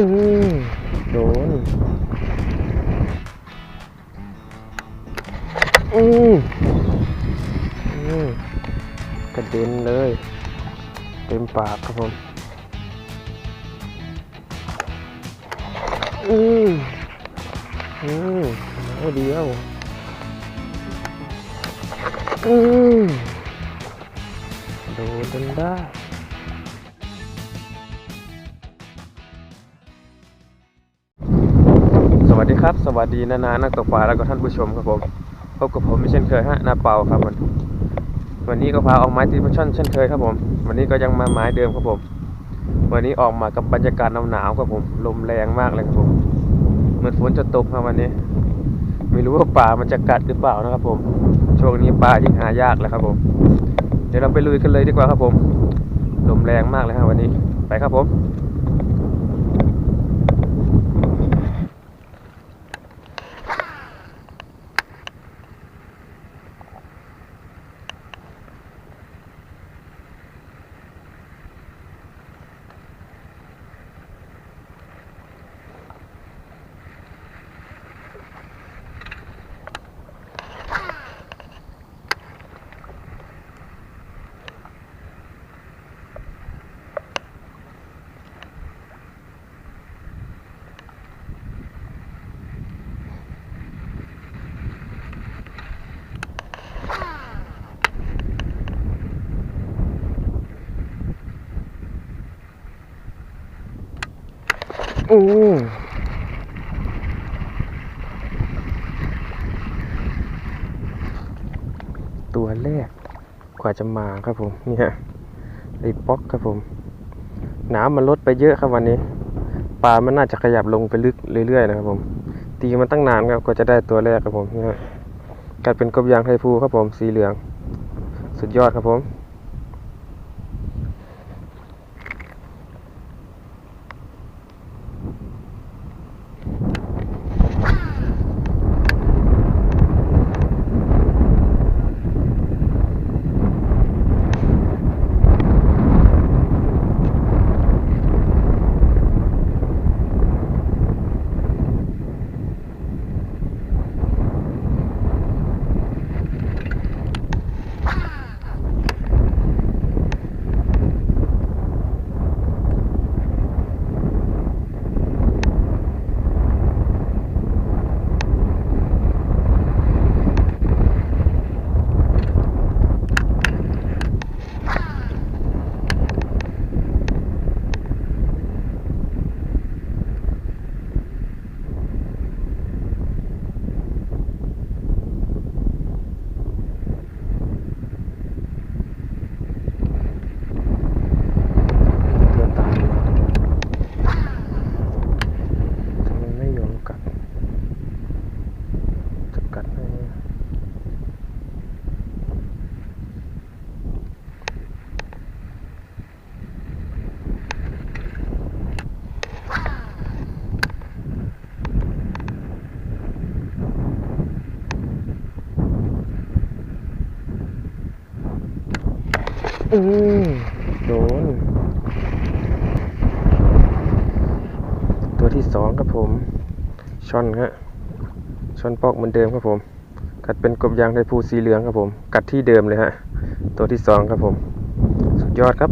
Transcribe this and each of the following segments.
อืมโดนอืมอืมกระเด็นเลย เต็มปากครับผมอืมอืมเอาเดียวอืมโดนจนได้ วัสดีครับ สวัสดีนานานักตกปลาแล้วก็ท่านผู้ชมครับผมพบกับผมเช่นเคยฮะนาเปาครับวันวันนี้ก็พาออกไม้ตีปลาช่นเช่นเคยครับผม วันนี้ก็ยังมาไม้เดิมครับผม วันนี้ออกมากับบรรยากาศหนาวๆครับผมลมแรงมากเลยครับผมเหมือนฝนจะตกครับวันนี้ ไม่รู้ว่าป่ามันจะกัดหรือเปล่านะครับผมช่วงนี้ปลายิ่งหายากแล้วครับผม เดี๋ยวเราไปลุยกันเลยดีกว่าครับผมลมแรงมากเลยครับวันนี้ไปครับผม อืมตัวแรกกว่าจะมาครับผมเนี่ยไอ้ป๊อกครับผม น้ำมันลดไปเยอะครับวันนี้ปลามันน่าจะขยับลงไปลึกเรื่อยๆนะครับผม ตีมันตั้งนานครับกว่าจะได้ตัวแรกครับผมเนี่ยกลายเป็นกบยางไทฟูครับผมสีเหลือง สุดยอดครับผม ตัวตายทำไมไม่ยอมกัด จะกัดให้ไหม อืมโดน ตัวที่สองครับผมช่อนฮะช่อนปอกเหมือนเดิมครับผม กัดเป็นกบยางไทยภูสีเหลืองครับผม กัดที่เดิมเลยฮะ ตัวที่สองครับผม สุดยอดครับ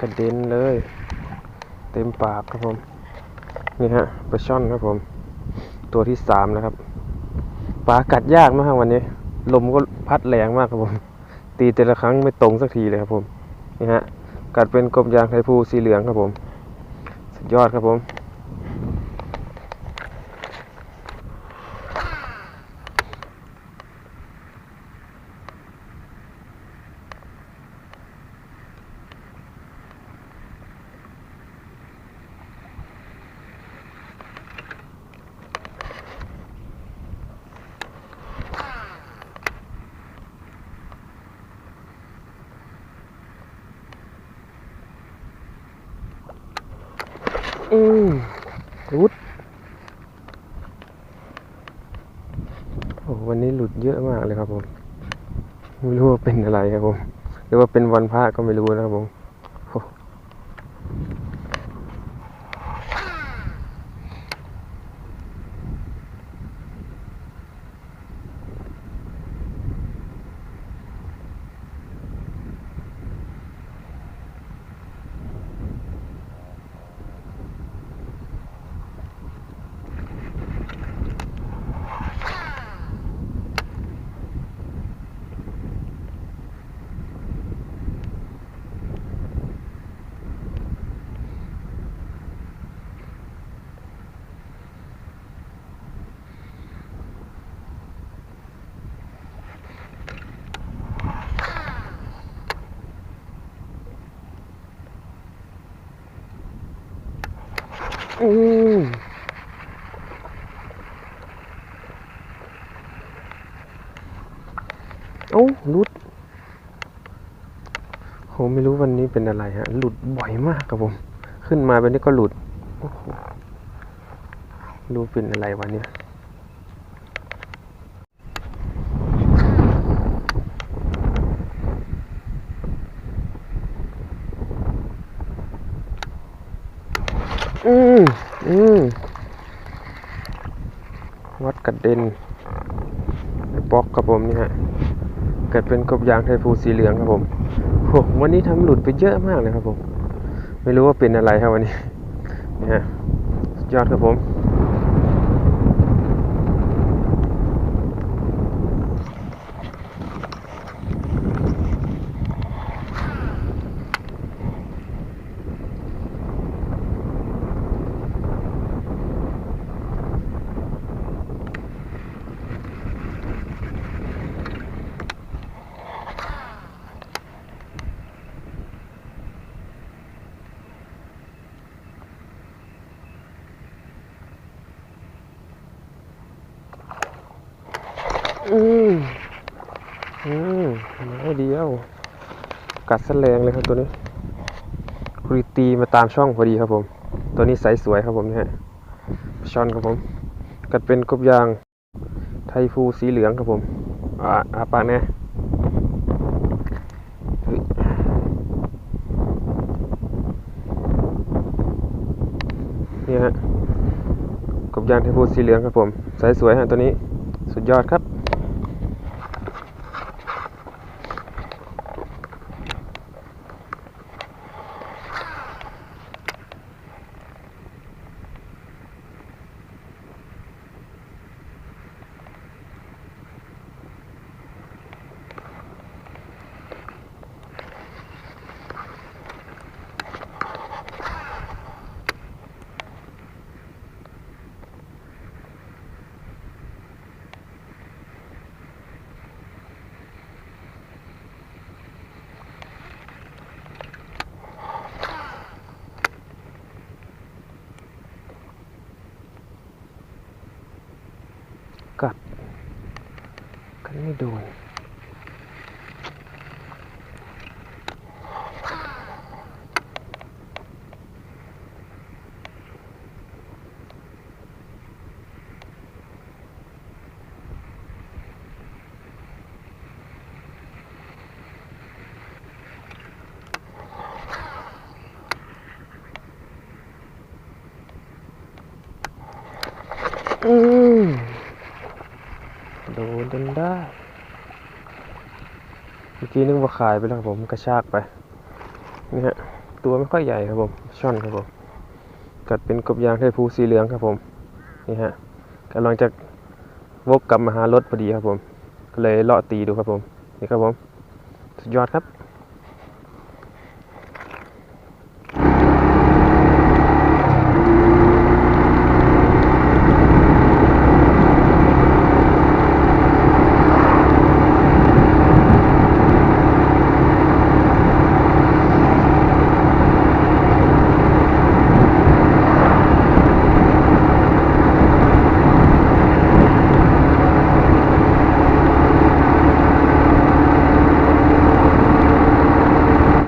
กระเด็นเลย เต็มปากครับผม นี่ฮะปลาช่อนครับผม ตัวที่สามนะครับปลากัดยากมากวันนี้ ลมก็พัดแรงมากครับผม ตีแต่ละครั้งไม่ตรงสักทีเลยครับผม นี่ฮะ กัดเป็นกบยางไทยภูสีเหลืองครับผม สุดยอดครับผม อืมรุดโอ้วันนี้หลุดเยอะมากเลยครับผม ไม่รู้ว่าเป็นอะไรครับผม หรือว่าเป็นวันพระก็ไม่รู้นะครับผมโอ้ อืมโอ้หลุดโหไม่รู้วันนี้เป็นอะไรฮะ หลุดบ่อยมากครับผม ขึ้นมาแบบนี้ก็หลุด โอ้โหรู้เป็นอะไรวันนี้ อืมวัดกระเด็นไอ้ป๊อกครับผมนี่ฮะเกิดเป็นกบยางไทฟูสีเหลืองครับผมโหวันนี้ทำหลุดไปเยอะมากเลยครับผม ไม่รู้ว่าเป็นอะไรครับวันนี้นี่ฮะยอดครับผม อืมอืมไม้เดียว กัดสแสลงเลยครับตัวนี้คุยตีมาตามช่องพอดีครับผม ตัวนี้ใสสวยครับผมนี่ยช่อนครับผม กัดเป็นกบยาง ไทฟูสีเหลืองครับผม อ่าอาปากแน่นี่ฮะกบยางไทฟูสีเหลืองครับผม ใสสวยฮะตัวนี้ สุดยอดครับ กัด กันไม่ จนได้ เมื่อกี้นึกว่าขายไปแล้วครับผมกระชากไปนี่ฮะตัวไม่ค่อยใหญ่ครับผมช่อนครับผมกัดเป็นกบยางไทยภูสีเหลืองครับผมนี่ฮะกำลังจะวกกลับมาหารถพอดีครับผม ก็เลยเลาะตีดูครับผม นี่ครับผม สุดยอดครับ